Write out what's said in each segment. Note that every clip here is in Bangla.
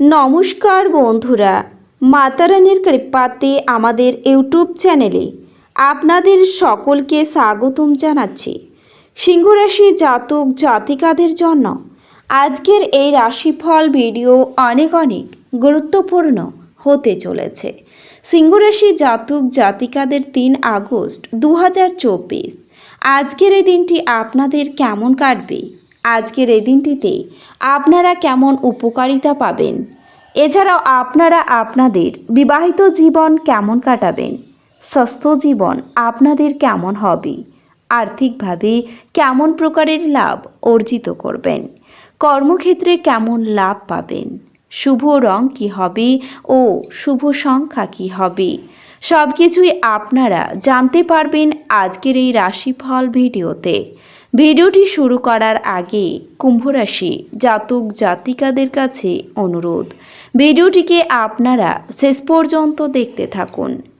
নমস্কার বন্ধুরা, মাতারানির কৃপাতে আমাদের ইউটিউব চ্যানেলে আপনাদের সকলকে স্বাগতম জানাচ্ছি। সিংহরাশি জাতক জাতিকাদের জন্য আজকের এই রাশিফল ভিডিও অনেক অনেক গুরুত্বপূর্ণ হতে চলেছে। সিংহরাশি জাতক জাতিকাদের তিন আগস্ট দু হাজার চব্বিশ। আজকের এই দিনটি আপনাদের কেমন কাটবে? আজকের এই দিনটিতে আপনারা কেমন উপকারিতা পাবেন? এছাড়াও আপনারা আপনাদের বিবাহিত জীবন কেমন কাটাবেন? স্বাস্থ্য জীবন আপনাদের কেমন হবে? আর্থিকভাবে কেমন প্রকারের লাভ অর্জিত করবেন? কর্মক্ষেত্রে কেমন লাভ পাবেন? শুভ রং কী হবে ও শুভ সংখ্যা কি হবে? সব কিছুই আপনারা জানতে পারবেন আজকের এই রাশিফল ভিডিওতে। ভিডিওটি শুরু করার আগে কুম্ভরাশি জাতক জাতিকাদের কাছে অনুরোধ। ভিডিওটিকে আপনারা শেষ পর্যন্ত দেখতে থাকুন।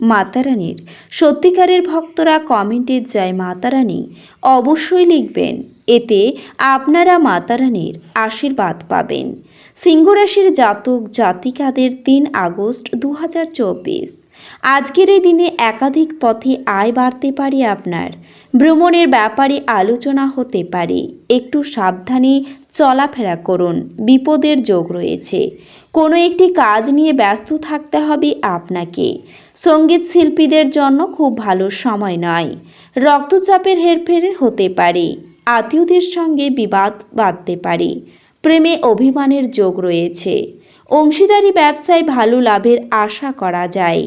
মাতারানীর। সত্যিকারের ভক্তরা কমেন্টে যায়, মাতারানী, অবশ্যই লিখবেন। এতে আপনারা মাতারানির আশীর্বাদ পাবেন। সিংহরাশির জাতক জাতিকাদের তিন আগস্ট দু হাজার চব্বিশ। আজকের এই দিনে একাধিক পথে আয় বাড়তে পারে আপনার। ভ্রমণের ব্যাপারে আলোচনা হতে পারে। একটু সাবধানে চলাফেরা করুন। বিপদের যোগ রয়েছে। কোনো একটি কাজ নিয়ে ব্যস্ত থাকতে হবে আপনাকে। সংগীত শিল্পীদের জন্য খুব ভালো সময় নয়। রক্তচাপের হেরফের হতে পারে। আত্মীয়দের সঙ্গে বিবাদ বাঁধতে পারে। প্রেমে অভিমানের যোগ রয়েছে। অংশীদারি ব্যবসায় ভালো লাভের আশা করা যায়।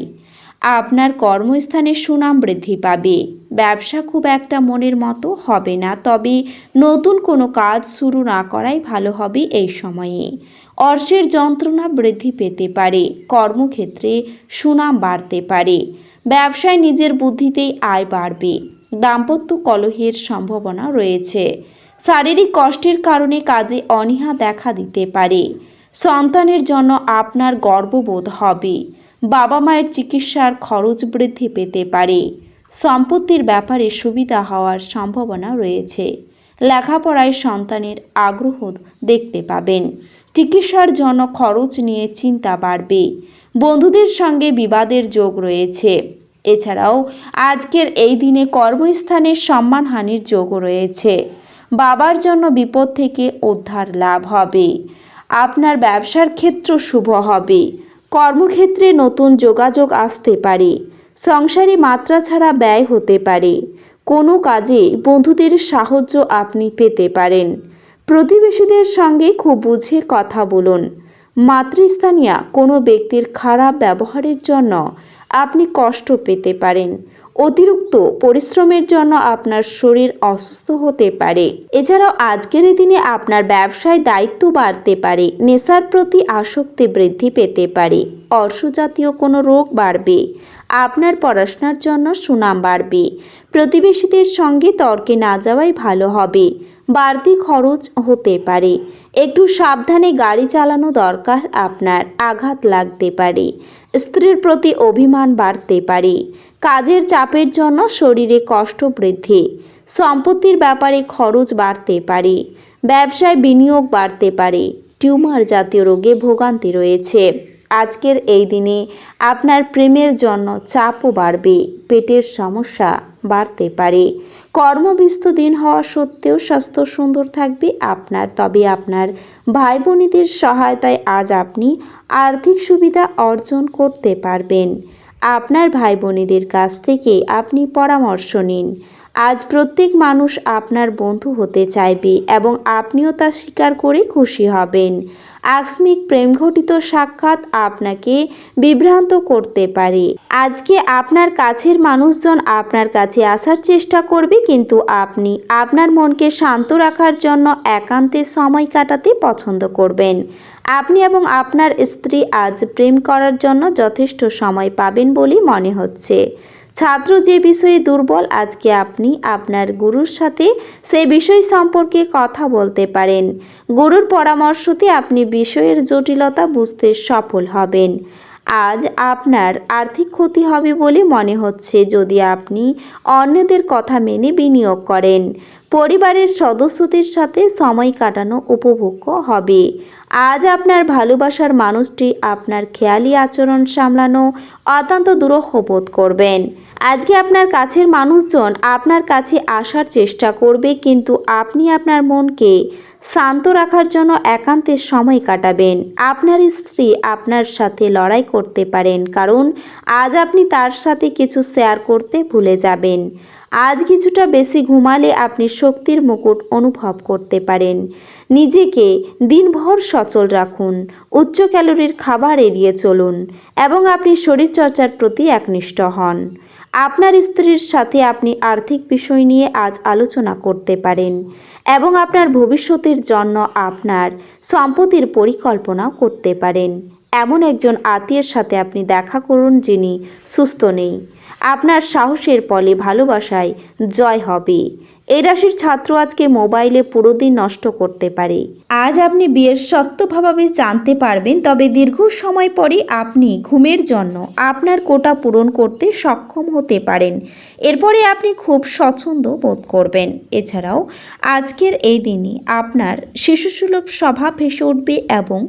আপনার কর্মস্থানে সুনাম বৃদ্ধি পাবে। ব্যবসা খুব একটা মনের মতো হবে না, তবে নতুন কোনো কাজ শুরু না করাই ভালো হবে এই সময়ে। অর্শের যন্ত্রণা বৃদ্ধি পেতে পারে, কর্মক্ষেত্রে সুনাম বাড়তে পারে। ব্যবসায় নিজের বুদ্ধিতেই আয় বাড়বে। দাম্পত্য কলহের সম্ভাবনা রয়েছে। শারীরিক কষ্টের কারণে কাজে অনীহা দেখা দিতে পারে। সন্তানের জন্য আপনার গর্ববোধ হবে। বাবা মায়ের চিকিৎসার খরচ বৃদ্ধি পেতে পারে। সম্পত্তির ব্যাপারে সুবিধা হওয়ার সম্ভাবনা রয়েছে। লেখাপড়ায় সন্তানের আগ্রহ দেখতে পাবেন। চিকিৎসার জন্য খরচ নিয়ে চিন্তা বাড়বে। বন্ধুদের সঙ্গে বিবাদের যোগ রয়েছে। এছাড়াও আজকের এই দিনে কর্মস্থানে সম্মানহানির যোগ রয়েছে। বাবার জন্য বিপদ থেকে উদ্ধার লাভ হবে। আপনার ব্যবসার ক্ষেত্র শুভ হবে। কর্মক্ষেত্রে নতুন যোগাযোগ আসতে পারে। সংসারে মাত্রা ছাড়া ব্যয় হতে পারে। কোনো কাজে বন্ধুদের সাহায্য আপনি পেতে পারেন। প্রতিবেশীদের সঙ্গে খুব বুঝে কথা বলুন। মাতৃস্থানীয় কোনো ব্যক্তির খারাপ ব্যবহারের জন্য আপনি কষ্ট পেতে পারেন। অতিরিক্ত পরিশ্রমের জন্য আপনার শরীর অসুস্থ হতে পারে। এছাড়াও আজকের দিনে আপনার ব্যবসায় দায়িত্ব বাড়তে পারে, নেশার প্রতি আসক্তি বৃদ্ধি পেতে পারে অর্শজাতীয় কোনো রোগ বাড়বে, আপনার পড়াশোনার জন্য সুনাম বাড়বে, প্রতিবেশীদের সঙ্গে তর্কে না যাওয়াই ভালো হবে, বাড়তি খরচ হতে পারে, একটু সাবধানে গাড়ি চালানো দরকার আপনার, আঘাত লাগতে পারে, স্ত্রীর প্রতি অভিমান বাড়তে পারে কাজের চাপের জন্য শরীরে কষ্ট বৃদ্ধি, সম্পত্তির ব্যাপারে খরচ বাড়তে পারে, ব্যবসায় বিনিয়োগ বাড়তে পারে, টিউমার জাতীয় রোগে ভোগান্তি রয়েছে। আজকের এই দিনে আপনার প্রেমের জন্য চাপও বাড়বে, পেটের সমস্যা বাড়তে পারে। কর্মব্যস্ত দিন হওয়া সত্ত্বেও স্বাস্থ্য সুন্দর থাকবে আপনার, তবে আপনার ভাই বোনেদের সহায়তায় আজ আপনি আর্থিক সুবিধা অর্জন করতে পারবেন। আপনার ভাই বোনেদের কাছ থেকে আপনি পরামর্শ নিন। আজ প্রত্যেক মানুষ আপনার বন্ধু হতে চাইবে এবং আপনিও তা স্বীকার করে খুশি হবেন। আকস্মিক প্রেম ঘটিত সাক্ষাৎ আপনাকে বিভ্রান্ত করতে পারে। আজকে আপনার কাছের মানুষজন আপনার কাছে আসার চেষ্টা করবে, কিন্তু আপনি আপনার মনকে শান্ত রাখার জন্য একান্তে সময় কাটাতে পছন্দ করবেন। আপনি এবং আপনার স্ত্রী আজ প্রেম করার জন্য যথেষ্ট সময় পাবেন বলেই মনে হচ্ছে। ছাত্র যে বিষয়ে দুর্বল, আজকে আপনি আপনার গুরুর সাথে সে বিষয় সম্পর্কে কথা বলতে পারেন। গুরুর পরামর্শতে আপনি বিষয়ের জটিলতা বুঝতে সফল হবেন। আজ আপনার আর্থিক ক্ষতি হবে বলে মনে হচ্ছে যদি আপনি অন্যদের কথা মেনে বিনিয়োগ করেন। পরিবারের সদস্যদের সাথে সময় কাটানো উপভোগ্য হবে। আজ আপনার ভালোবাসার মানুষটি আপনার খেয়ালি আচরণ সামলানো অত্যন্ত দুরূহ বোধ করবেন। আজকে আপনার কাছের মানুষজন আপনার কাছে আসার চেষ্টা করবে, কিন্তু আপনি আপনার মনকে শান্ত রাখার জন্য একান্তের সময় কাটাবেন। আপনার স্ত্রী আপনার সাথে লড়াই করতে পারেন, কারণ আজ আপনি তার সাথে কিছু শেয়ার করতে ভুলে যাবেন। আজ কিছুটা বেশি ঘুমালে আপনি শক্তির মুকুট অনুভব করতে পারেন। নিজেকে দিনভর সচল রাখুন, উচ্চ ক্যালোরির খাবার এড়িয়ে চলুন, এবং আপনি শরীরচর্চার প্রতি একনিষ্ঠ হন। আপনার স্ত্রীর সাথে আপনি আর্থিক বিষয় নিয়ে আজ আলোচনা করতে পারেন এবং আপনার ভবিষ্যতের জন্য আপনার সম্পত্তির পরিকল্পনা করতে পারেন। এমন একজন আত্মীয়ের সাথে আপনি দেখা করুন যিনি সুস্থ নেই। আপনার সাহসের ফলে ভালোবাসায় জয় হবে। এই রাশির ছাত্র আজকে মোবাইলে পুরো দিন নষ্ট করতে পারে। আজ আপনি বিয়ের সত্যভাবে জানতে পারবেন, তবে দীর্ঘ সময় পরে আপনি ঘুমের জন্য আপনার কোটা পূরণ করতে সক্ষম হতে পারেন। এরপরে আপনি খুব স্বচ্ছন্দ বোধ করবেন। এছাড়াও, আজকের এই দিনে আপনার শিশুসুলভ স্বভাব ভেসে উঠবে এবং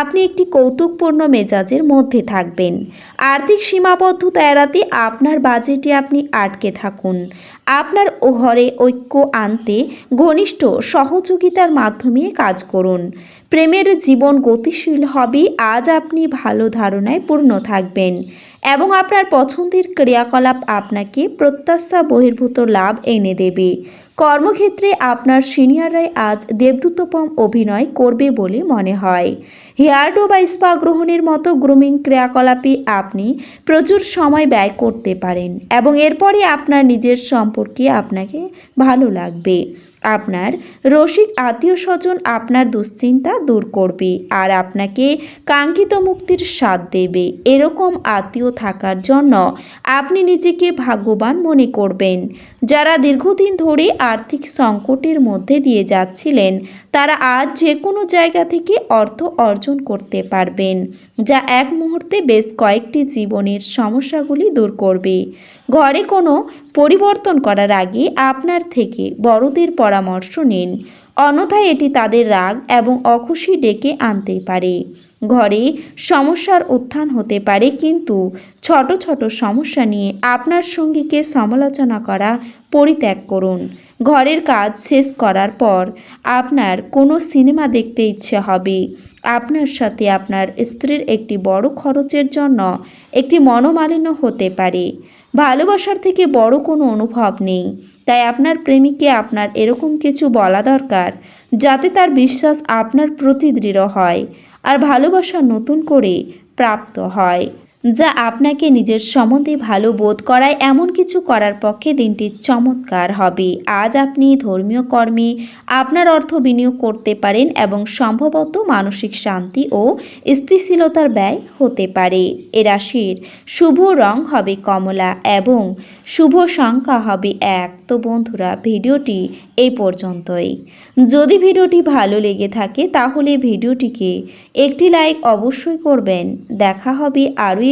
আপনি একটি কৌতুকপূর্ণ মেজাজের মধ্যে থাকবেন। আর্থিক সীমাবদ্ধতা এড়াতে আপনার বাজেটে আপনি আটকে থাকুন। আপনার ঘরে ঐক্য আনতে ঘনিষ্ঠ সহযোগিতার মাধ্যমে কাজ করুন। প্রেমের জীবন গতিশীল হবে, আজ আপনি ভালো ধারণায় পূর্ণ থাকবেন এবং আপনার পছন্দের ক্রিয়াকলাপ আপনাকে প্রত্যাশা বহির্ভূত লাভ এনে দেবে। কর্মক্ষেত্রে আপনার সিনিয়ররাই আজ দেবদূতপম অভিনয় করবে বলে মনে হয়। হেয়ারডো বা স্পা গ্রহণের মতো গ্রুমিং ক্রিয়াকলাপে আপনি প্রচুর সময় ব্যয় করতে পারেন এবং এরপরে আপনার নিজের সম্পর্কে আপনাকে ভালো লাগবে। আপনার রসিক আত্মীয় স্বজন আপনার দুশ্চিন্তা দূর করবে আর আপনাকে কাঙ্ক্ষিত মুক্তির স্বাদ দেবে। এরকম আত্মীয় থাকার জন্য আপনি নিজেকে ভাগ্যবান মনে করবেন। যারা দীর্ঘদিন ধরে আর্থিক সংকটের মধ্যে দিয়ে যাচ্ছিলেন, তারা আজ যে কোনো জায়গা থেকে অর্থ অর্জন করতে পারবেন, যা এক মুহূর্তে বেশ কয়েকটি জীবনের সমস্যাগুলি দূর করবে। ঘরে কোনো পরিবর্তন করার আগে আপনার থেকে বড়দের পরামর্শ নিন। অন্যথায় এটি তাদের রাগ এবং অখুশি ডেকে আনতে পারে। ঘরে সমস্যার উত্থান হতে পারে, কিন্তু ছোট ছোট সমস্যা নিয়ে আপনার সঙ্গীকে সমালোচনা করা পরিত্যাগ করুন। ঘরের কাজ শেষ করার পর আপনার কোনো সিনেমা দেখতে ইচ্ছে হবে। আপনার সাথে আপনার স্ত্রীর একটি বড় খরচের জন্য একটি মনোমালিন্য হতে পারে। ভালোবাসার থেকে বড় কোনো অনুভব নেই। তাই আপনার প্রেমিককে আপনার এরকম কিছু বলা দরকার, যাতে তার বিশ্বাস আপনার প্রতি দৃঢ় হয়। আর ভালোবাসা নতুন করে প্রাপ্ত হয়। যা আপনাকে নিজের সম্বন্ধে ভালো বোধ করায় এমন কিছু করার পক্ষে দিনটি চমৎকার হবে। আজ আপনি ধর্মীয় কর্মে আপনার অর্থ বিনিয়োগ করতে পারেন এবং সম্ভবত মানসিক শান্তি ও স্থিতিশীলতার ব্যয় হতে পারে। এ রাশির শুভ রং হবে কমলা এবং শুভ সংখ্যা হবে এক। তো বন্ধুরা, ভিডিওটি এই পর্যন্তই। যদি ভিডিওটি ভালো লেগে থাকে, তাহলে ভিডিওটিকে একটি লাইক অবশ্যই করবেন। দেখা হবে আরও